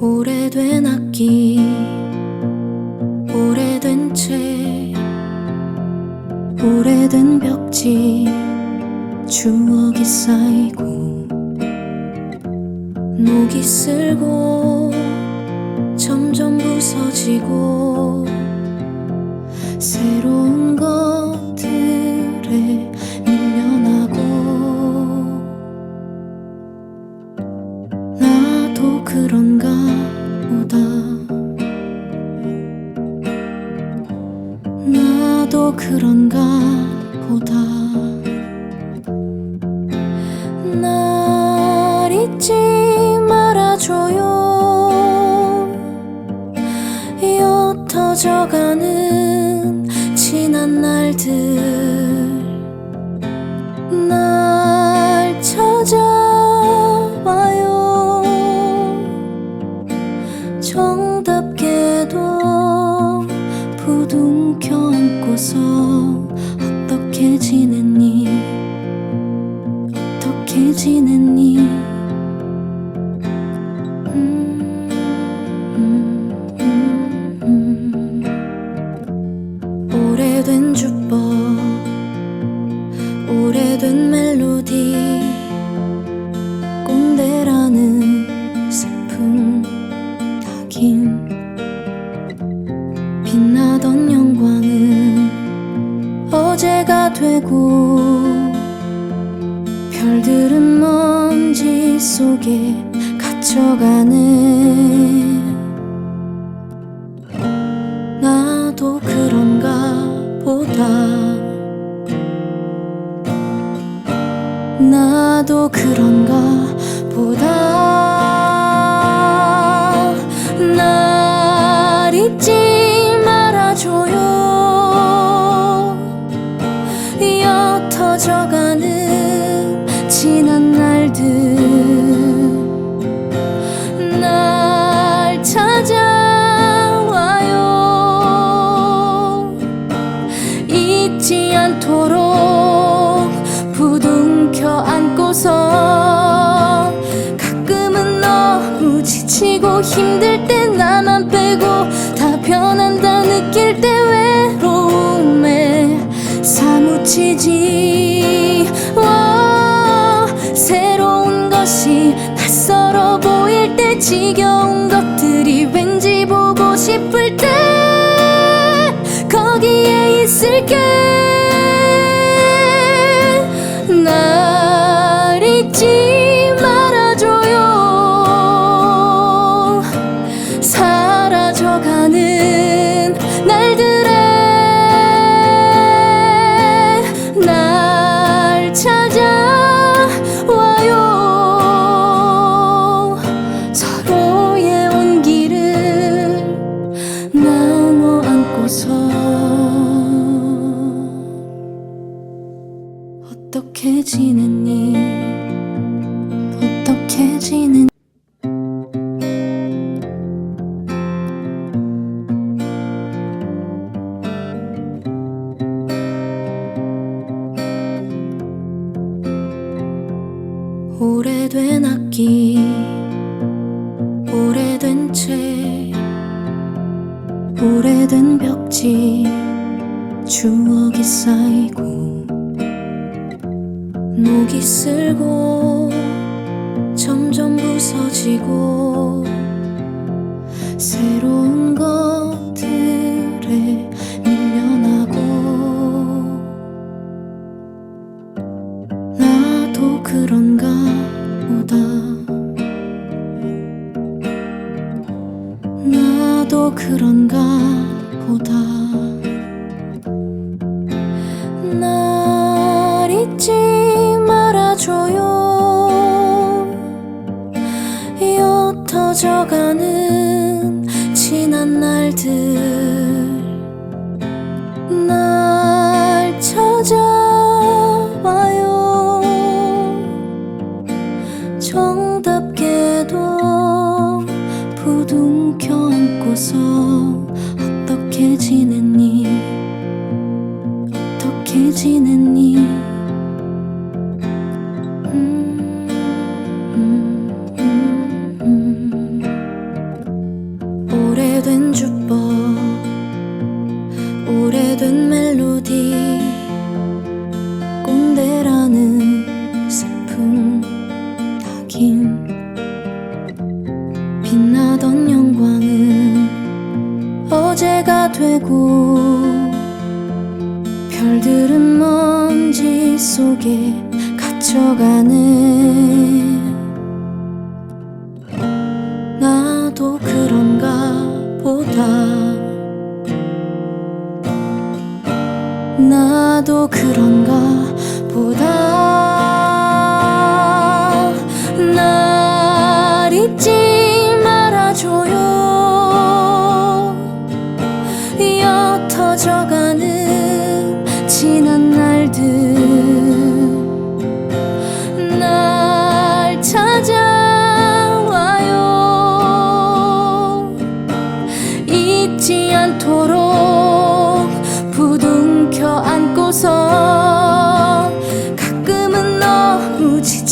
오래된 악기 오래된 채 오래된 벽지 추억이 쌓이고 녹이 쓸고 점점 부서지고 새로 옅어져가는 지난 날들. 날 찾아와요. 정답게도 부둥켜 안고서 어떻게 지냈니? 어떻게 지냈니 어제가 되고 별들은 먼지 속에 갇혀가네 힘들 때 나만 빼고 다 변한다 느낄 때 외로움에 사무치지. 와 새로운 것이 낯설어 보일 때 지겨운 것들이 왠지 보고 싶을 때 거기에 있을게 지냈니 어떻게 지냈니 오래된 악기 오래된 책 오래된 벽지 추억이 쌓이고 녹이 슬고 점점 부서지고 새로운 옅어져가는 지난 날들 어제가 되고 별들은 먼지 속에 갇혀가네. 나도 그런가 보다. 나도 그런가 보다. 날 잊지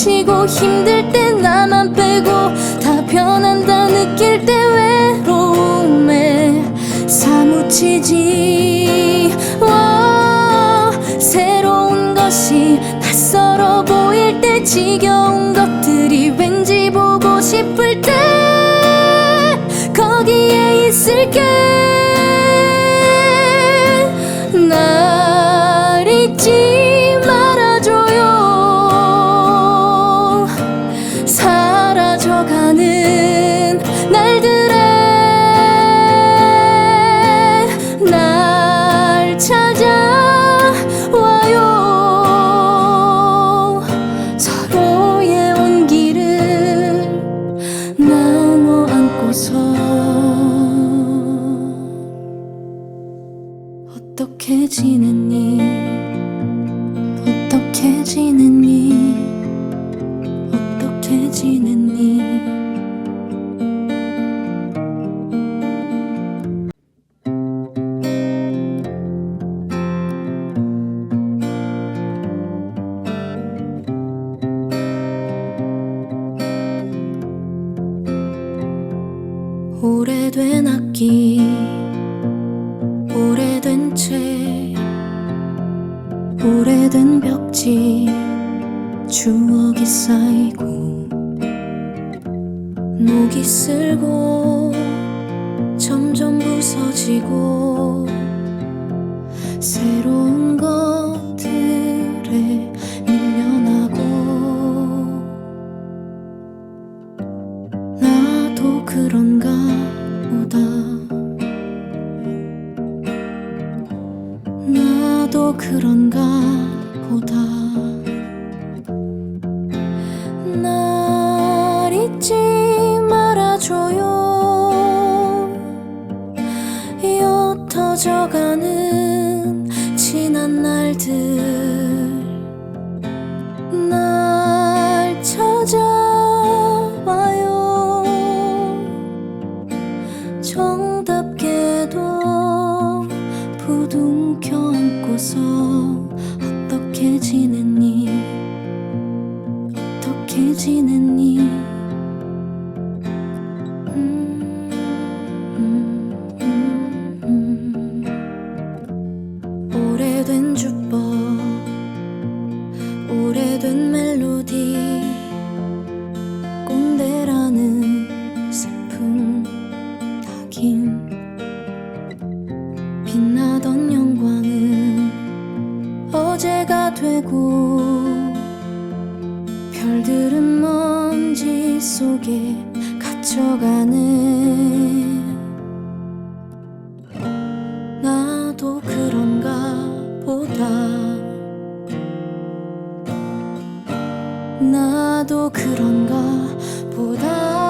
지치고 힘들 때 나만 빼고 다 변한다 느낄 때 외로움에 사무치지. 와 새로운 것이 낯설어 보일 때 지겨운 것들이 왠지 보고 싶을 때 거기에 있을게 지냈니 지고 부둥켜 안고서 어떻게 지냈니? 어떻게 지냈니 되고 별들은 먼지 속에 갇혀가네. 나도 그런가 보다. 나도 그런가 보다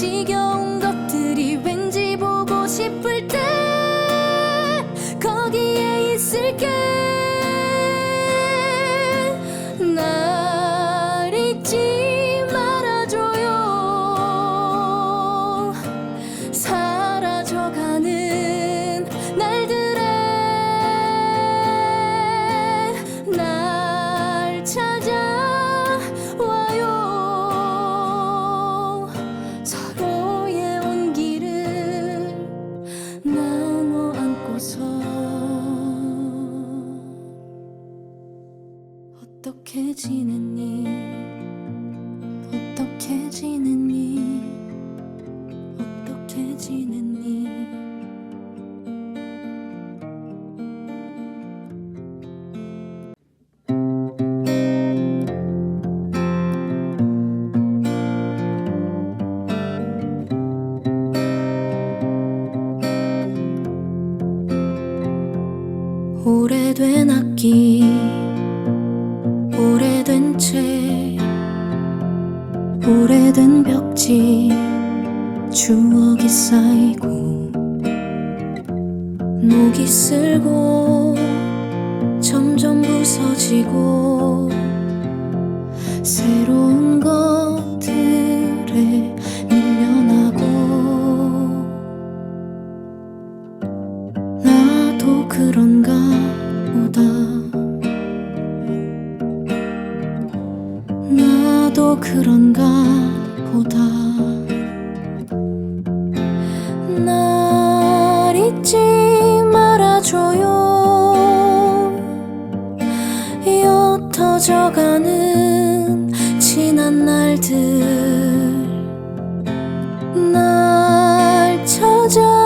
지겨 오래된 벽지 추억이 쌓이고 녹이 슬고 점점 부서지고 새로운 것 그런가 보다. 날 잊지 말아줘요. 옅어져가는 지난 날들. 날 찾아